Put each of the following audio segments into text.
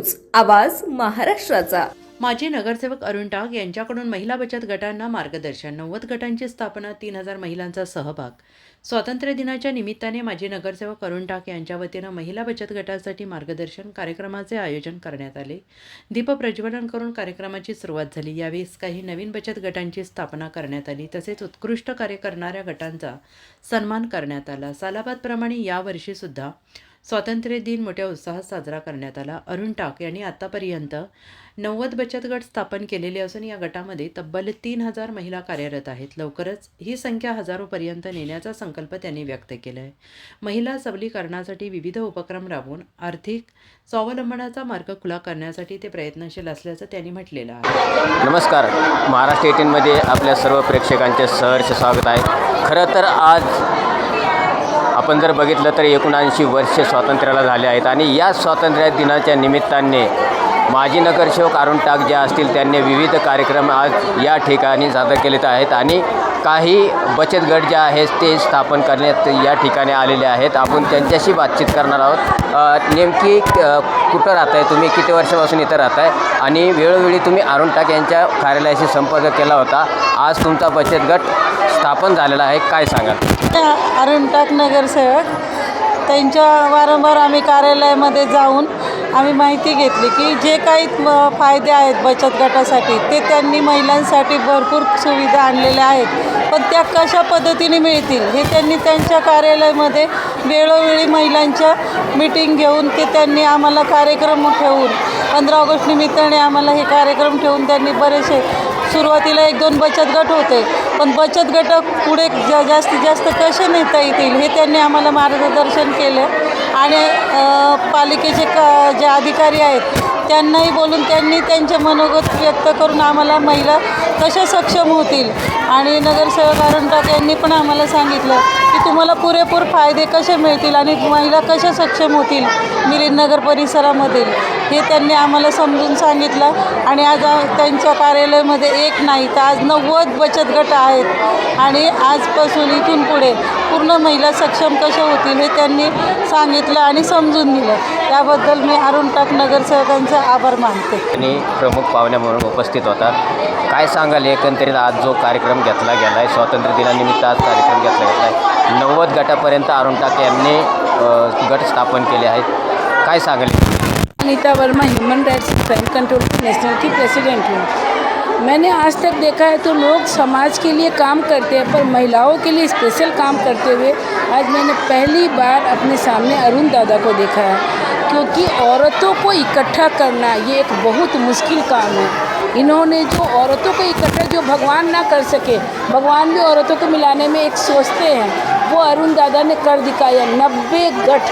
News आवाज महाराष्ट्राचा. माजी नगरसेवक अरुण टाक यांच्याकडून महिला बचत गटांना मार्गदर्शन. नव्वद गटांची स्थापना तीन हजार महिलांचा सहभाग. स्वातंत्र्य दिनाच्या निमित्ताने माजी नगरसेवक अरुण टाक यांच्या वतीनं महिला बचत गटासाठी मार्गदर्शन कार्यक्रमाचे आयोजन करण्यात आले. दीपप्रज्वलन करून कार्यक्रमाची सुरुवात झाली. यावेळेस काही नवीन बचत गटांची स्थापना करण्यात आली. तसेच उत्कृष्ट कार्य करणाऱ्या गटांचा सन्मान करण्यात आला. सालाबादप्रमाणे यावर्षीसुद्धा सुद्धा स्वातंत्र्य दिन मोठ्या उत्साहात साजरा करण्यात आला. अरुण टाक यांनी आतापर्यंत नव्वद बचत गट स्थापन केलेले असून या गटामध्ये तब्बल तीन हजार महिला कार्यरत आहेत. लवकरच ही संख्या हजारोपर्यंत नेण्याचा संकल्प त्यांनी व्यक्त केला आहे महिला सबलीकरणासाठी विविध उपक्रम राबवून आर्थिक स्वावलंबनाचा मार्ग खुला करण्यासाठी ते प्रयत्नशील असल्याचं त्यांनी म्हटलेलं आहे. नमस्कार. महाराष्ट्र एटीनमध्ये आपल्या सर्व प्रेक्षकांचे सहर्ष स्वागत आहे. खरं तर आज आपण जर बघितलं तर एकोणऐंशी वर्ष स्वातंत्र्याला झाले आहेत आणि या स्वातंत्र्य दिनाच्या निमित्ताने माजी नगरसेवक अरुण टाक ज्या असतील त्यांनी विविध कार्यक्रम आज या ठिकाणी सादर केलेत आहेत आणि काही बचत गट जे आहेत ते स्थापन करण्यात या ठिकाणी आलेले आहेत. आपण त्यांच्याशी बातचीत करणार आहोत. नेमकी कुठं राहत आहे तुम्ही किती वर्षापासून इथं राहत आहे आणि वेळोवेळी तुम्ही अरुण टाक यांच्या कार्यालयाशी संपर्क केला होता. आज तुमचा बचत गट स्थापन झालेला आहे. काय सांगाल? अरुण टाक नगरसेवक त्यांच्या वारंवार आम्ही कार्यालयामध्ये जाऊन आम्ही माहिती घेतली की जे काही फायदे आहेत बचत गटासाठी ते त्यांनी महिलांसाठी भरपूर सुविधा आणलेल्या आहेत. पण त्या कशा पद्धतीने मिळतील हे त्यांनी त्यांच्या कार्यालयामध्ये वेळोवेळी महिलांच्या मीटिंग घेऊन ते त्यांनी आम्हाला कार्यक्रम ठेवून पंधरा ऑगस्ट निमित्ताने आम्हाला हे कार्यक्रम ठेवून त्यांनी बरेचसे सुरुवातीला एक दोन बचत गट होते. पण बचत गट पुढे जा जास्तीत जास्त कसे नेता येतील हे त्यांनी आम्हाला मार्गदर्शन केलं. आणि पालिकेचे क जे अधिकारी आहेत त्यांनाही बोलून त्यांनी त्यांचे मनोगत व्यक्त करून आम्हाला महिला कशा सक्षम होतील? आणि नगरसेवक अरुण टाक यांनी पण आम्हाला सांगितलं तुम्हाला पुरेपूर फायदे कसे मिळतील आणि महिला कशा सक्षम होतील मिलिंदनगर परिसरामधील? हे त्यांनी आम्हाला समजून सांगितलं आणि आज त्यांच्या कार्यालयामध्ये एक नाही तर आज नव्वद बचत गट आहेत. आणि आजपासून इथून पुढे पूर्ण महिला सक्षम कशा होतील हे त्यांनी सांगितलं आणि समजून दिलं. त्याबद्दल मी अरुण टाक नगरसेवकांचे आभार मानते. आणि प्रमुख पाहुण्या म्हणून उपस्थित होता. काय सांगाल एकंदरीत आज जो कार्यक्रम घेतला गेला आहे स्वातंत्र्य दिनानिमित्त आज कार्यक्रम घेतला गेला आहे नव्वद गटापर्यंत अरुण टाक यांनी गट स्थापन केले आहेत. काय सांगाल? Anita Verma human rights crime control national की प्रेसिडेंट हूँ। मैंने आज तक देखा है तो लोग समाज के लिए काम करते हैं पर महिलाओं के लिए स्पेशल काम करते हुए आज मैंने पहली बार अपने सामने अरुण दादा को देखा है। क्योंकि औरतों को इकट्ठा करना ये एक बहुत मुश्किल काम है। इन्होंने जो औरतों को इकट्ठा, जो भगवान ना कर सके, भगवान भी औरतों को मिलाने में एक सोचते हैं। वो अरुण दादा ने कर दिखाया, नब्बे गठ।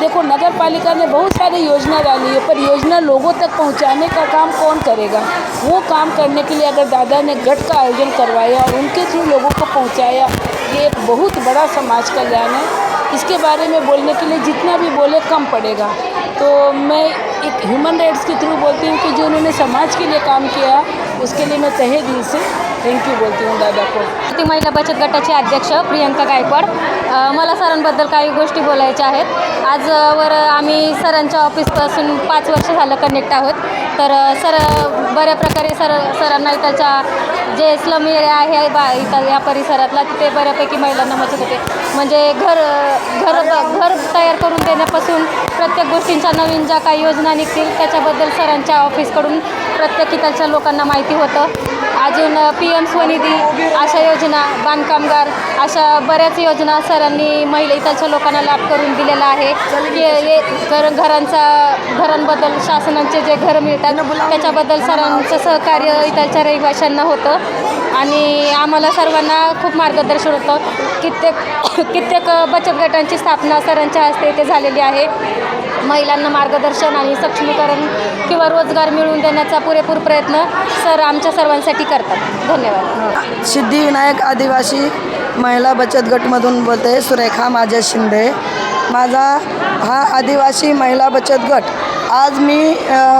देखो नगर पालिका ने बहुत सारी योजना डाली है पर योजना लोगों तक पहुँचाने का काम कौन करेगा? वो काम करने के लिए अगर दादा ने गठ का आयोजन करवाया और उनके थ्रू लोगों को पहुँचाया, ये एक बहुत बड़ा समाज कल्याण है। इसके बारे में बोलने के लिए जितना भी बोले कम पड़ेगा। तो मैं एक ह्यूमन राइट्स के थ्रू बोलती हूँ कि जो उन्होंने समाज के लिए काम किया उसके लिए मैं तहे दिल से थैंक यू बोलती हूँ दादा को। ती महिला बचत गटाचे अध्यक्ष प्रियंका गायकवाड मला सरांबद्दल काही गोष्टी बोलायच्या आहेत. आजवर आम्ही सरांच्या ऑफिसपासून पाच वर्ष झालं कनेक्ट आहोत. तर सर बऱ्या प्रकारे सर सरांना त्याच्या जे स्लम एरिया आहे बा इथं या परिसरातला तिथे बऱ्यापैकी महिलांना मदत होते. म्हणजे घर घर घर तयार करून देण्यापासून प्रत्येक गोष्टींच्या नवीन ज्या काही योजना निघतील त्याच्याबद्दल सरांच्या ऑफिसकडून प्रत्येक इथलच्या लोकांना माहिती होतं. अजून पी एम स्वनिधी अशा योजना बांधकामगार अशा बऱ्याच योजना सरांनी महिला इथलच्या लोकांना लाभ करून दिलेला आहे. की घर घरांचा घरांबद्दल शासनाचे जे घर मिळतात त्याच्याबद्दल सरांचं सहकार्य इथलच्या रहिवाशांना होतं. आणि आम्हाला सर्वांना खूप मार्गदर्शन होतं. कित्येक कित्येक बचत गटांची स्थापना सरांच्या हस्ते इथे झालेली आहे. महिलांना मार्गदर्शन आणि सक्षमीकरण किंवा रोजगार मिळवून देण्याचा पुरेपूर प्रयत्न सर आमच्या सर्वांसाठी करतात. धन्यवाद. सिद्धिविनायक आदिवासी महिला बचत गटमधून बोलते सुरेखा माझे शिंदे. माझा हा आदिवासी महिला बचत गट. आज मी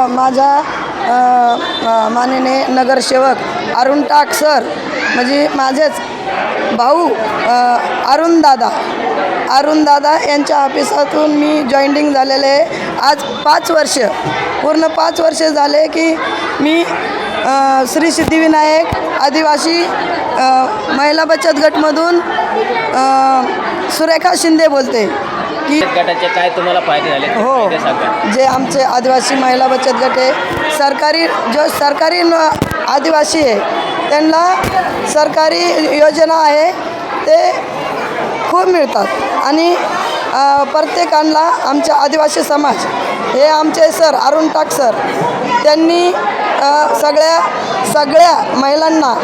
माझ्या माझा माननीय नगरसेवक अरुण टाक सर म्हणजे माझेच भाऊ अरुणदादा अरुणदादा यांच्या ऑफिसातून मी जॉईनिंग झालेले आहे. आज पाच वर्ष पूर्ण पाच वर्षे झाले की मी श्री सिद्धिविनायक आदिवासी महिला बचत गटमधून सुरेखा शिंदे बोलते की गटाचे काय तुम्हाला फायदे झाले? हो जे आमचे आदिवासी महिला बचत गट आहे सरकारी जो सरकारी न आदिवासी आहे त्यांना सरकारी योजना आहे ते खूप मिळतात. आणि प्रत्येकांना आमच्या आदिवासी समाज हे आमचे सर अरुण टाक सर त्यांनी सगळ्या सगळ्या महिलांना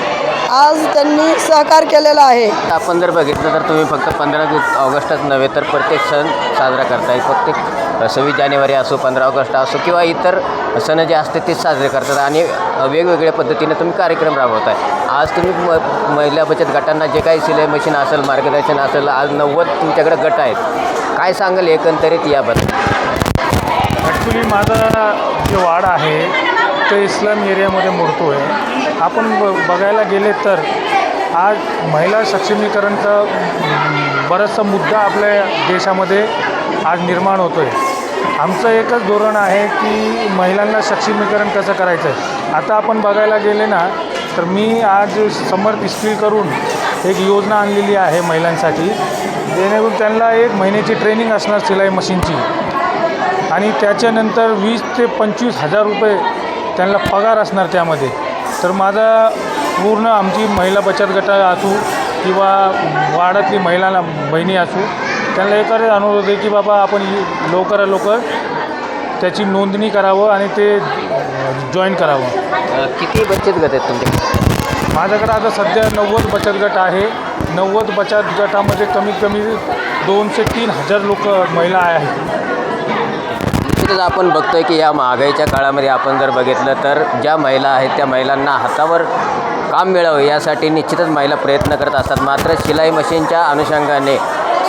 आज त्यांनी सहकार केलेला आहे. आपण जर बघितलं तर तुम्ही फक्त पंधरा ऑगस्टच नव्हे तर प्रत्येक सण साजरा करताय. प्रत्येक सव्वीस जानेवारी असो पंधरा ऑगस्ट असो किंवा इतर सण जे असते ते साजरे करतात आणि वेगवेगळ्या पद्धतीने तुम्ही कार्यक्रम राबवताय. आज तुम्ही म महिला बचत गटांना जे काही सिलाई मशीन असेल मार्गदर्शन असेल आज नव्वद तुमच्याकडे गट आहेत. काय सांगाल एकंदरीत याबद्दल? ॲक्च्युली माझा जे वाड आहे ते इस्लाम एरियामध्ये मोडतो आहे आपण ब बघायला गेले तर आज महिला सक्षमीकरणचा बराचसा मुद्दा आपल्या देशामध्ये आज निर्माण होतो आहे आमचं एकच धोरण आहे की महिलांना सक्षमीकरण कसं करायचं आहे आता आपण बघायला गेले ना तर मी आज समर्थ स्किल करून एक योजना आणलेली आहे महिलांसाठी. जेणेकरून त्यांना एक महिन्याची ट्रेनिंग असणार सिलाई मशीनची. आणि त्याच्यानंतर वीस ते पंचवीस हजार रुपये त्यांना पगार असणार त्यामध्ये. तर माझा पूर्ण आमची महिला बचत गट असू किंवा वाडातली महिला बहिणी असू त्यांना एकच अनुरोध आहे की बाबा आपण लवकरात लवकर त्याची नोंदणी करावं आणि ते जॉईन करावं. किती बचत गट आहेत तुमच्याकडे माझ्याकडे आता सध्या नव्वद बचत गट आहे. नव्वद बचत गटामध्ये कमीत कमी दोनशे तीन हजार लोक महिला आहेत. निश्चितच आपण बघतोय की या महागाईच्या काळामध्ये आपण जर बघितलं तर ज्या महिला आहेत त्या महिलांना हातावर काम मिळावं यासाठी निश्चितच महिला प्रयत्न करत असतात. मात्र शिलाई मशीनच्या अनुषंगाने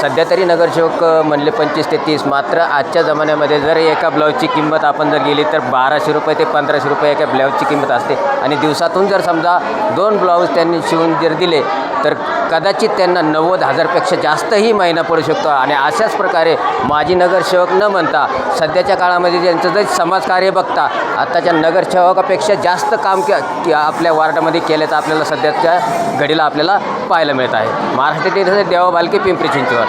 सध्या तरी नगरसेवक म्हणले पंचवीस ते तीस. मात्र आजच्या जमान्यामध्ये जर एका ब्लाऊजची किंमत आपण जर गेली तर बाराशे रुपये ते पंधराशे रुपये एका ब्लाऊजची किंमत असते. आणि दिवसातून जर समजा दोन ब्लाऊज त्यांनी शिवून जर दिले तर कदाचित त्यांना नव्वद हजारपेक्षा जास्तही महिना पडू शकतो. आणि अशाच प्रकारे माजी नगरसेवक न म्हणता सध्याच्या काळामध्ये ज्यांचं जर समाजकार्य बघता आत्ताच्या नगरसेवकापेक्षा जास्त काम के के- आपल्या वार्डामध्ये केल्याचं आपल्याला सध्याच्या घडीला आपल्याला पाहायला मिळत आहे. महाराष्ट्रातील देवा बालके पिंपरी चिंचवड.